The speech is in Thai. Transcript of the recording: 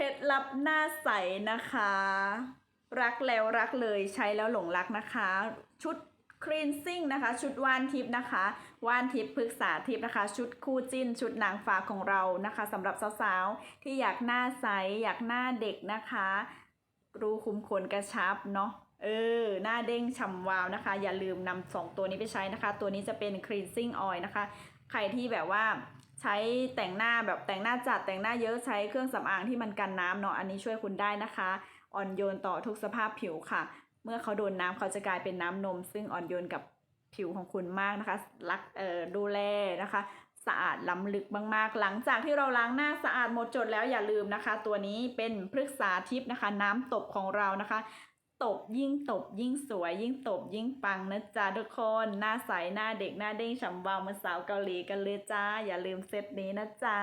เคล็ดลับหน้าใสนะคะ รักแล้วรักเลยใช้แล้วหลงรักนะคะ ชุดครีนซิ่งนะคะ ชุดว่านทิพย์นะคะว่านทิพย์พฤกษาทิพย์นะคะ ชุดคู่จิ้น ชุดนางฟ้าของเรานะคะสำหรับสาวๆ ที่อยากหน้าใส อยากหน้าเด็กนะคะ รูขุมขนกระชับเนาะเออ หน้าเด้งฉ่ำวาวนะคะ อย่าลืมนำสองตัวนี้ไปใช้นะคะ ตัวนี้จะเป็น cleansing oil นะคะ ใครที่แบบว่าใช้แต่งหน้าแบบแต่งหน้าจัดแต่งหน้าเยอะใช้เครื่องสำอางที่มันกันน้ำเนาะอันนี้ช่วยคุณได้นะคะ อ่อนโยนต่อทุกสภาพผิวค่ะ เมื่อเขาโดนน้ำเขาจะกลายเป็นน้ำนม ซึ่งอ่อนโยนกับผิวของคุณมากนะคะ รักเอ่อดูแลนะคะ สะอาดล้ำลึกมากๆ หลังจากที่เราล้างหน้าสะอาดหมดจดแล้วอย่าลืมนะคะ ตัวนี้เป็นพฤกษาทิพย์นะคะ น้ำตบของเรานะคะ ตบยิ่งตบยิ่งสวย ยิ่งตบยิ่งปังนะจ๊ะทุกคนหน้าใสหน้าเด็กหน้าเด้งฉ่ำวาวมาสาวเกาหลีกันเลยจ้า อย่าลืมเซตนี้นะจ๊ะ